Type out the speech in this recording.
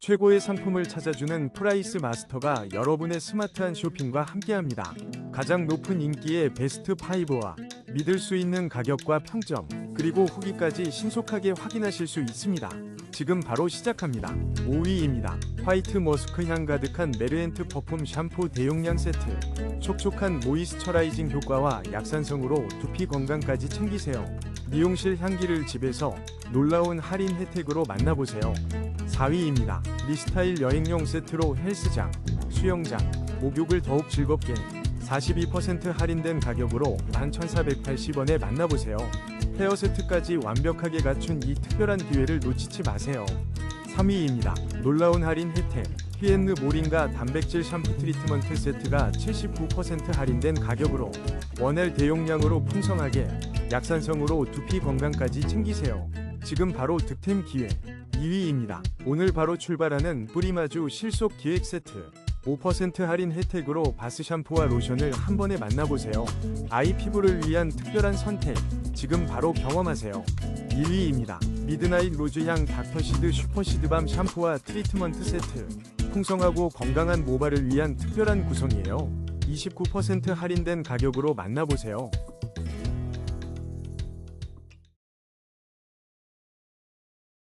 최고의 상품을 찾아주는 프라이스 마스터가 여러분의 스마트한 쇼핑과 함께합니다. 가장 높은 인기의 베스트 5와 믿을 수 있는 가격과 평점, 그리고 후기까지 신속하게 확인하실 수 있습니다. 지금 바로 시작합니다. 5위입니다. 화이트 머스크 향 가득한 메르엔트 퍼퓸 샴푸 대용량 세트. 촉촉한 모이스처라이징 효과와 약산성으로 두피 건강까지 챙기세요. 미용실 향기를 집에서 놀라운 할인 혜택으로 만나보세요. 4위입니다. 리스타일 여행용 세트로 헬스장, 수영장, 목욕을 더욱 즐겁게 42% 할인된 가격으로 11,480원에 만나보세요. 헤어 세트까지 완벽하게 갖춘 이 특별한 기회를 놓치지 마세요. 3위입니다. 놀라운 할인 혜택. 히엔느 모링가 단백질 샴푸 트리트먼트 세트가 79% 할인된 가격으로 원L 대용량으로 풍성하게 약산성으로 두피 건강까지 챙기세요. 지금 바로 득템 기회. 2위입니다. 오늘 바로 출발하는 뿌리마주 실속 기획 세트. 5% 할인 혜택으로 바스 샴푸와 로션을 한 번에 만나보세요. 아이 피부를 위한 특별한 선택. 지금 바로 경험하세요. 1위입니다. 미드나잇 로즈향 닥터시드 슈퍼시드밤 샴푸와 트리트먼트 세트. 풍성하고 건강한 모발을 위한 특별한 구성이에요. 29% 할인된 가격으로 만나보세요.